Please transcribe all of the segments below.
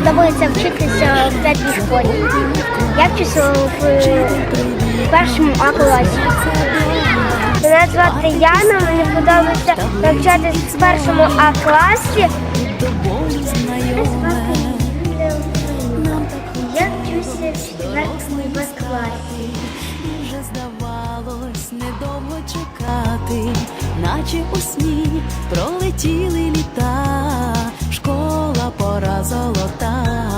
подобається вчитися в п'ятій школі. Я вчуся в е, першому А класі. Мене звати Яна, мені подобається навчатися в першому А класі. Я вчуся в класі. Вже здавалось недовго чекати, наче у сні пролетіли літа, пора золота.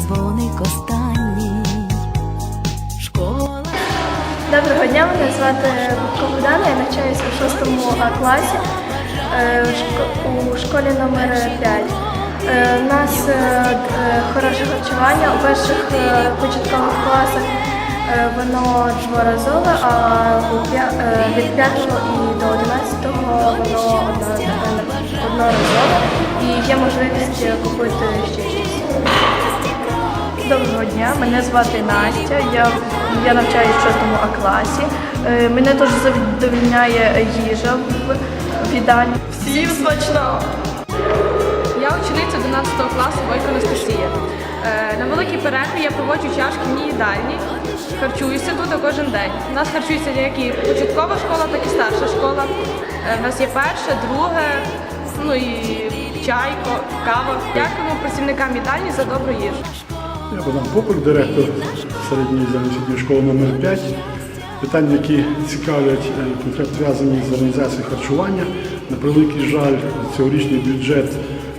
Дзвоник останній. Школа. Доброго дня, мене звати Богдана, я навчаюся у шостому класі е, у школі номер 5. У нас е, е, хороше харчування. У перших е, початкових класах е, воно дворазове, а е, від 5 і до 11 воно одноразове і є можливість купити ще щось. Доброго дня, мене звати Настя. Я, я навчаюся в 6 А класі. Е, Мене теж задовільняє їжа в, їдальні. Всім смачно! Я учениця 11 класу Бойко Анастасія. Е, На великій перерві я проводжу час в шкільній їдальні. Харчуюся тут кожен день. У нас харчується як і початкова школа, так і старша школа. Е, У нас є перша, друга, ну і чай, кава. Дякуємо працівникам їдальні за добру їжу. Я Богдан Попик, директор середньої загальноосвітньої школи номер 5 Питання, які цікавлять, е, конкретно зв'язані з організацією харчування. На превеликий жаль, цьогорічний бюджет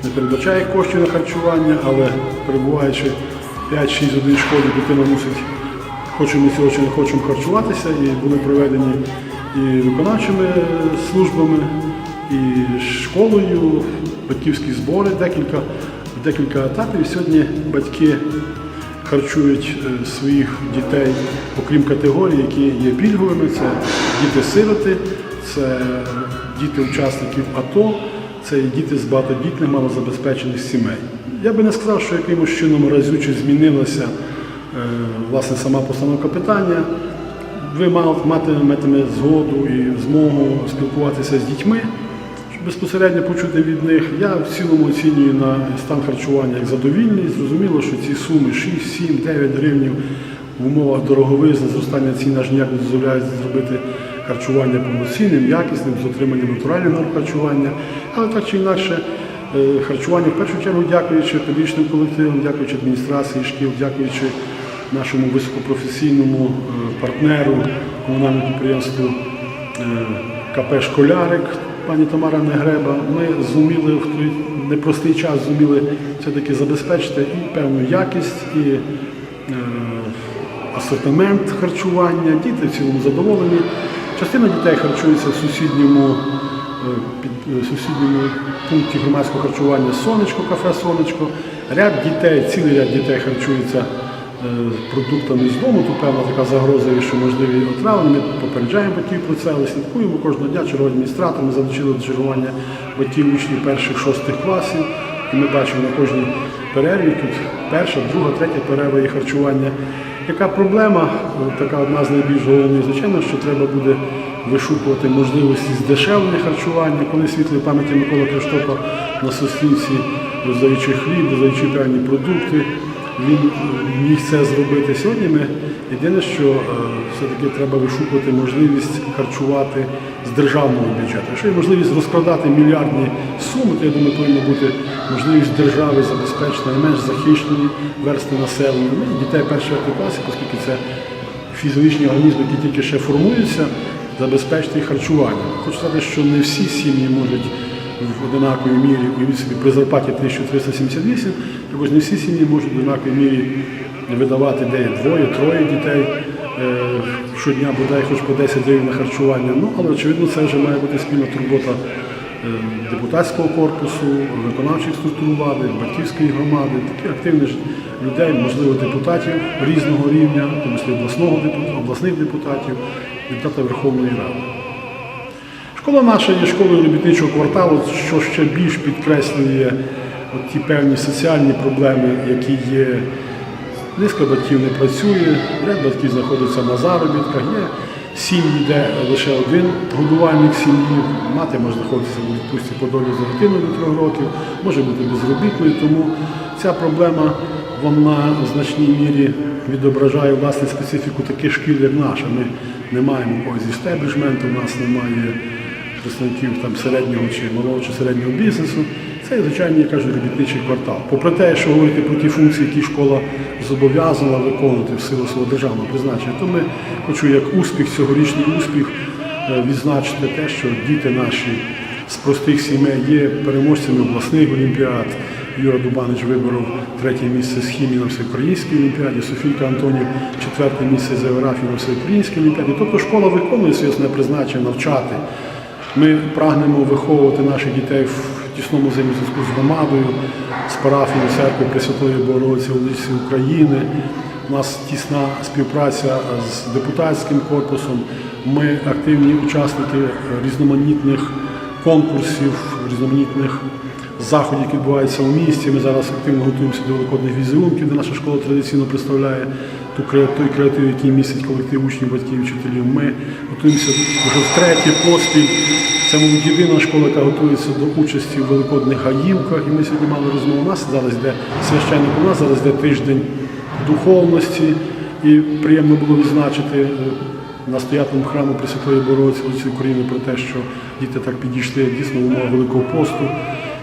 не передбачає коштів на харчування, але перебуваючи 5-6 годин в школі, дитина мусить, хочемо ми цього чи не хочемо харчуватися, і були проведені і виконавчими службами, і школою, батьківські збори, декілька, декілька етапів. Сьогодні батьки харчують е, своїх дітей, окрім категорій, які є пільговими. Це діти-сироти, це діти учасників АТО, це діти з багатодітних малозабезпечених сімей. Я би не сказав, що якимось чином разюче змінилася е, власне сама постановка питання. Ви матимете згоду і змогу спілкуватися з дітьми, безпосередньо почути від них. Я в цілому оцінюю на стан харчування як задовільний. Зрозуміло, що ці суми 6, 7, 9 гривнів в умовах дороговизни, зростання цін аж ніяк не дозволяють зробити харчування повноцінним, якісним, з отриманням натуральних норм харчування. Але так чи інакше, е, харчування в першу чергу дякуючи педагогічним колективам, дякуючи адміністрації шкіл, дякуючи нашому високопрофесійному е, партнеру, комунальному підприємству е, КП Школярик, пані Тамара Негреба, ми зуміли в той непростий час зуміли все-таки забезпечити і певну якість, і е, асортимент харчування. Діти в цілому задоволені. Частина дітей харчується в сусідньому, е, під, е, сусідньому пункті громадського харчування Сонечко, кафе Сонечко. Ряд дітей, цілий ряд дітей харчується продуктами з дому. Тут певна така загроза, є, що можливі отравлення. Ми попереджаємо батьків про це, але слідкуємо кожного дня. Черговий адміністратор ми залучили до чергування батьків учнів перших шостих класів. І ми бачимо на кожній перерві тут перша, друга, третя перерва є харчування. Яка проблема? Е, Така одна з найбільш головних, звичайно, що треба буде вишукувати можливості здешевлення харчування, коли світлої пам'яті Микола Криштопа на Соснівці, роздаючи хліб, роздаючи певні продукти, він міг це зробити. Сьогодні ми єдине, що е, все-таки треба вишукувати можливість харчувати з державного бюджету. Якщо є можливість розкладати мільярдні суми, то я думаю, повинна бути можливість держави забезпечити найменш захищені верстви населення. Ну, і дітей першого класу, оскільки це фізіологічні організми, які тільки ще формуються, забезпечити харчування. Хочу сказати, що не всі сім'ї можуть в одинаковій мірі уявіть собі при зарплаті 1378, також не всі сім'ї можуть в одинаковій мірі видавати де двоє, троє дітей. е, Щодня бодай хоч по 10 гривень на харчування. Ну, але очевидно, це вже має бути спільна турбота е, депутатського корпусу, виконавчих структур влади, батьківської громади, таких активних людей, можливо, депутатів різного рівня, тому числі обласного обласних депутатів, депутата Верховної Ради. Школа наша є школою робітничого кварталу, що ще більш підкреслює от ті певні соціальні проблеми, які є. Низка батьків не працює, ряд батьків знаходиться на заробітках, є сім'ї, де лише один годувальник сім'ї, мати може знаходитися в відпустці по долі за дитиною до трьох років, може бути безробітною, тому ця проблема вона в значній мірі відображає власне специфіку таких шкіл, як наша. Ми не маємо когось зі стеблішменту, у нас немає представників там середнього чи малого чи середнього бізнесу. Це є звичайний, я кажу, робітничий квартал. Попри те, що говорити про ті функції, які школа зобов'язана виконувати в силу свого державного призначення, то ми хочу як успіх, цьогорічний успіх е, відзначити те, що діти наші з простих сімей є переможцями обласних олімпіад. Юра Дубанич виборов третє місце з хімії на всеукраїнській олімпіаді, Софійка Антонів четверте місце з географії на всеукраїнській олімпіаді. Тобто школа виконує своє призначення навчати. Ми прагнемо виховувати наших дітей в тісному взаємозв'язку з громадою, з парафією церкви Пресвятої Богородиці Вулиці України. У нас тісна співпраця з депутатським корпусом. Ми активні учасники різноманітних конкурсів, різноманітних заходів, які відбуваються у місті. Ми зараз активно готуємося до великодних візерунків, де наша школа традиційно представляє ту той креатив, який містить колектив учнів, батьків вчителів. Ми готуємося вже втретє поспіль. Це, мабуть, єдина школа, яка готується до участі в великодних гаївках. І ми сьогодні мали розмову. У нас зараз йде священник, у нас зараз йде тиждень духовності. І приємно було відзначити е, настоятелем храму Пресвятої Богородиці Вулиці України про те, що діти так підійшли дійсно в умовах Великого посту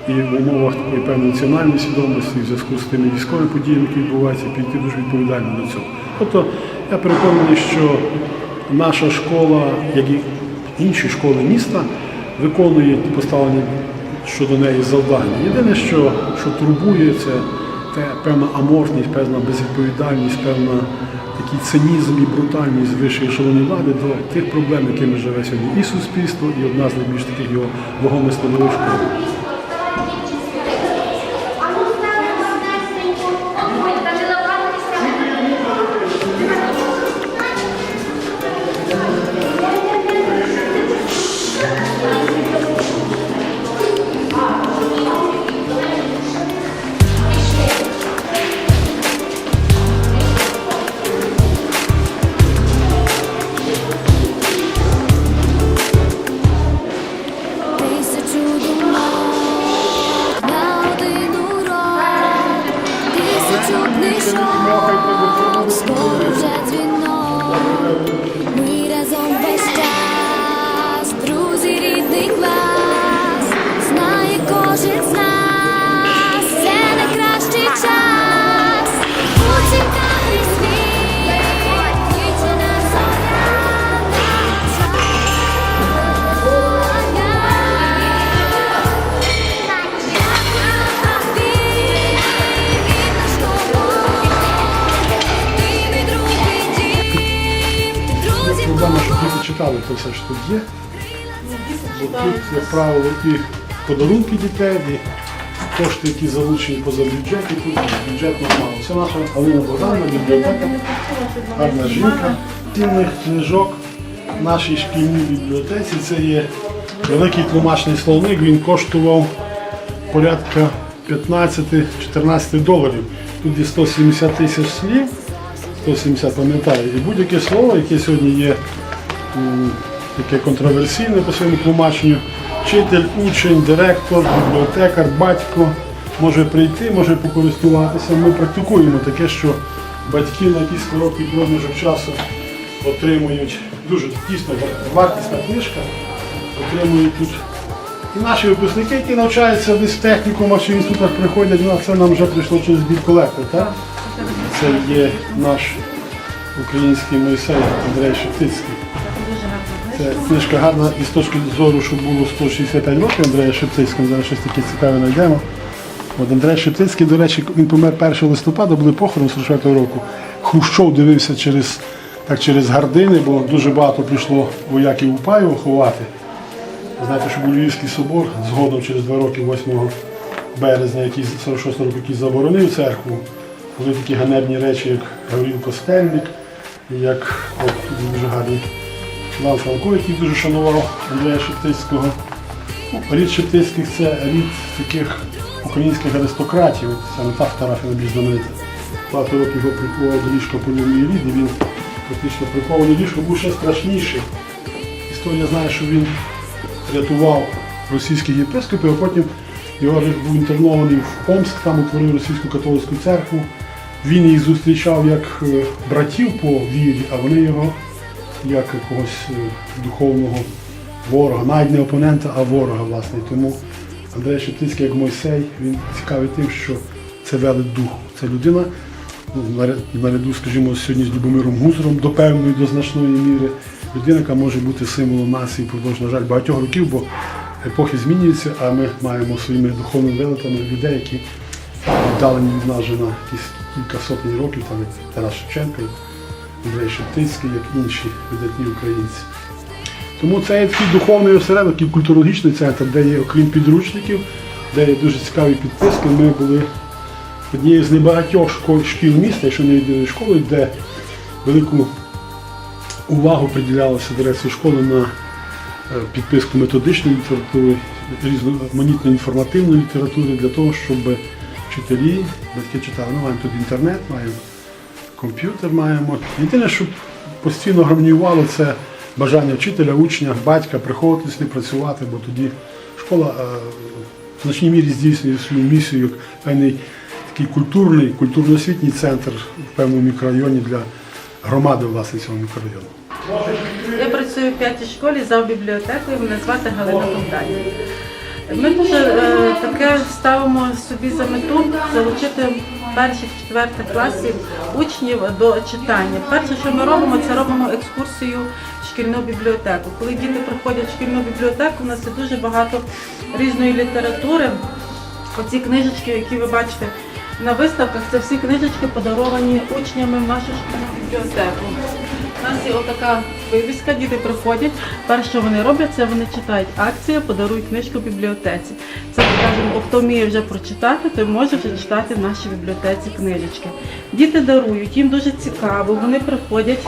і в умовах такої певної національної свідомості, в зв'язку з тими військовими подіями, які відбуваються, підійти дуже відповідально до цього. Тобто я переконаний, що наша школа, як і інші школи міста, виконує поставлені щодо неї завдання. Єдине, що, що турбує, це те певна аморфність, певна безвідповідальність, певна такий цинізм і брутальність вищої ешелонів влади до тих проблем, якими живе сьогодні і суспільство, і одна з найбільш таких його вагомих складових школ. Все, що тут є. Бо тут, як правило, і подарунки дітей, і кошти, які залучені поза бюджет, і тут бюджетно мало. Це наша Галина Богданова, бібліотека, гарна жінка. Цінних книжок в нашій шкільній бібліотеці це є великий тлумачний словник, він коштував порядка 15-14 доларів. Тут є 170 тисяч слів. 170 пам'ятаю. І будь-яке слово, яке сьогодні є таке контроверсійне по своєму тлумаченню, вчитель, учень, директор, бібліотекар, батько може прийти, може покористуватися. Ми практикуємо таке, що батьки на якийсь короткий проміжок часу отримують дуже дійсно вартісна книжка, отримують тут. І наші випускники, які навчаються десь в технікумах чи інститутах, приходять, ну, а це нам вже прийшло через біль колектор, так? Це є наш український Мойсей Андрей Шептицький. Це книжка гарна і з точки зору, що було 165 років Андрея Шептицького, зараз щось таке цікаве знайдемо. От Андрей Шептицький, до речі, він помер 1 листопада, були похорон 44 року. Хрущов дивився через, так, через гардини, бо дуже багато прийшло вояків у Паєво ховати. Знаєте, що був Львівський собор згодом через два роки, 8 березня, який 46 року, який заборонив церкву. Були такі ганебні речі, як Гавріл Костельник, як от, дуже гарний Іван Франко, який дуже шанував Андрія Шептицького. Ну, Рід Шептицьких це рід таких українських аристократів. Саме та фотографія найбільш знаменита. Багато років його прикував до ліжка польовий рід, і він фактично прикований ліжко був ще страшніший. Історія знає, що він рятував російських єпископів, а потім його був інтернований в Омск, там утворив російську католицьку церкву. Він їх зустрічав як е, братів по вірі, а вони його як якогось е, духовного ворога, навіть не опонента, а ворога, власне. Тому Андрей Шептицький, як Мойсей, він цікавий тим, що це велить дух. Це людина, ну, наряду, скажімо, сьогодні з Любомиром Гузером до певної, до значної міри. Людина, яка може бути символом нації впродовж, на жаль, багатьох років, бо епохи змінюються, а ми маємо своїми духовними велетами людей, які віддалені від нас вже на якісь кілька сотень років, там Тарас Шевченко, Андрей Шептицький, як інші видатні українці. Тому це є такий духовний осередок і культурологічний центр, де є, окрім підручників, де є дуже цікаві підписки. Ми були однією з небагатьох школ, шкіл міста, якщо не єдиною школою, де велику увагу приділялося дирекції школи на е, підписку методичної літератури, різноманітної інформативної літератури для того, щоб вчителі, батьки читали. Ну, маємо тут інтернет, маємо комп'ютер маємо. Єдине, що постійно гармонювало, це бажання вчителя, учня, батька приходити сюди працювати, бо тоді школа е, в значній мірі здійснює свою місію як певний такий культурний, культурно-освітній центр в певному мікрорайоні для громади власне цього мікрорайону. Я працюю в п'ятій школі за бібліотекою, мене звати Галина Богданівна. Ми дуже е, таке ставимо собі за мету залучити перших четвертих класів учнів до читання. Перше, що ми робимо, це робимо екскурсію в шкільну бібліотеку. Коли діти приходять в шкільну бібліотеку, у нас є дуже багато різної літератури. Оці книжечки, які ви бачите на виставках, це всі книжечки подаровані учнями в нашу шкільну бібліотеку. У нас є отака вивіска, діти приходять. Перше, що вони роблять, це вони читають акція Подаруй книжку бібліотеці. Це ми хто вміє вже прочитати, той може вже читати в нашій бібліотеці книжечки. Діти дарують, їм дуже цікаво, вони приходять,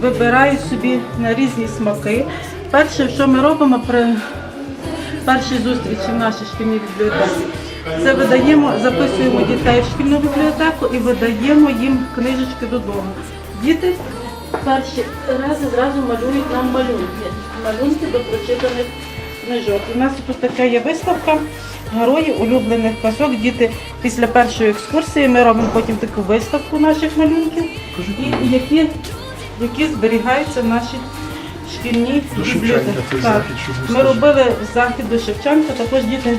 вибирають собі на різні смаки. Перше, що ми робимо при першій зустрічі в нашій шкільній бібліотеці. Це видаємо, записуємо дітей в шкільну бібліотеку і видаємо їм книжечки додому. Діти перші рази зразу малюють нам малюнки. Малюнки до прочитаних книжок. У нас тут така є виставка герої улюблених казок. Діти після першої екскурсії ми робимо потім таку виставку наших малюнків, і які, які зберігаються в нашій шкільній бібліотеці. Ми робили захід до Шевченка, також діти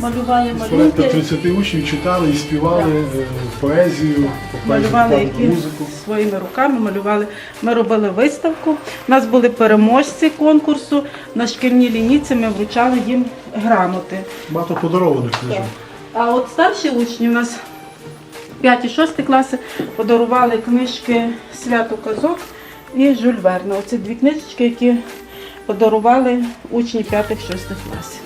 малювали Порядка малюнки. 30 учнів читали і співали е, поезію, Малювали поезію, які музику. своїми руками, малювали. Ми робили виставку. У нас були переможці конкурсу. На шкільній лінійці ми вручали їм грамоти. Багато подарованих книжок. А от старші учні у нас 5-6 класи подарували книжки Свято казок і Жюль Верна. Оце дві книжечки, які подарували учні 5-6 класів.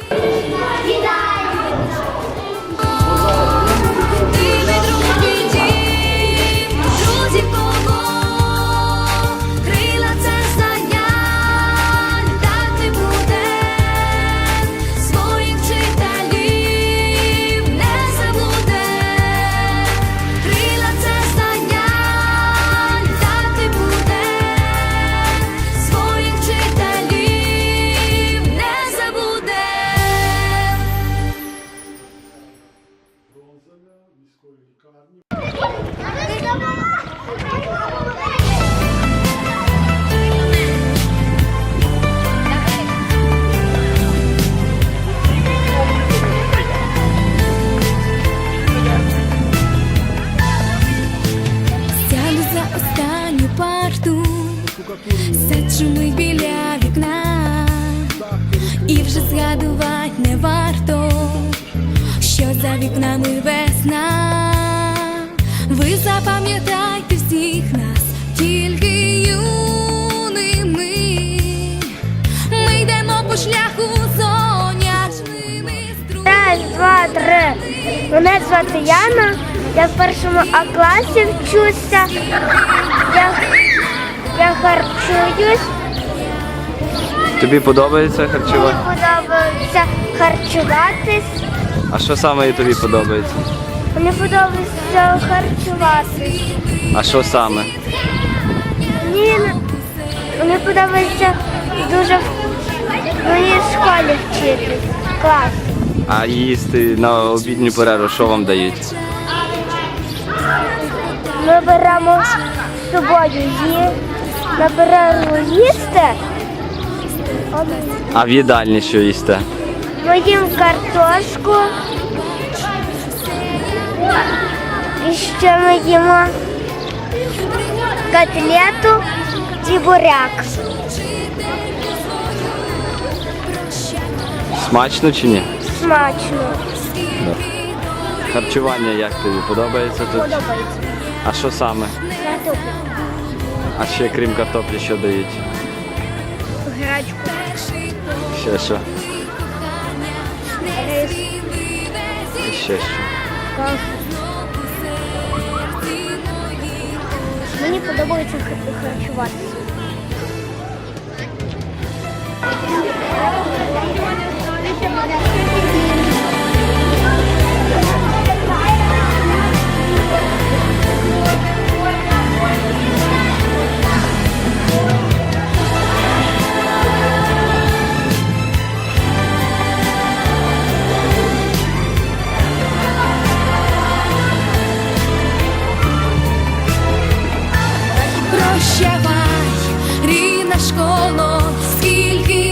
Ми біля вікна, і вже згадувати не варто, що за вікнами весна. Ви запам'ятайте всіх нас, тільки юними. Ми йдемо по шляху сонячними струями. Раз, два, три. Мене звати Яна. Я в першому А класі вчуся. Я, я харчуюсь. Тобі подобається Мені подобається харчуватись. А що саме тобі подобається? Мені подобається харчуватись. А що саме? Мені, мені подобається дуже в моїй школі вчитись. Клас. А їсти на обідню перерву що вам дають? Ми беремо з собою її на перерву їсти. А в їдальні що їсте? Ми їмо картошку. І ще ми їмо котлету і буряк. Смачно чи ні? Смачно. Харчування як тобі подобається тут? Подобається. А що саме? Картоплю. А ще крім картоплі, що дають? Грачку. Ще що? Рис. І ще що? Кашу. Мені подобається х- харчуватися. прощавай, рідна школа, скільки.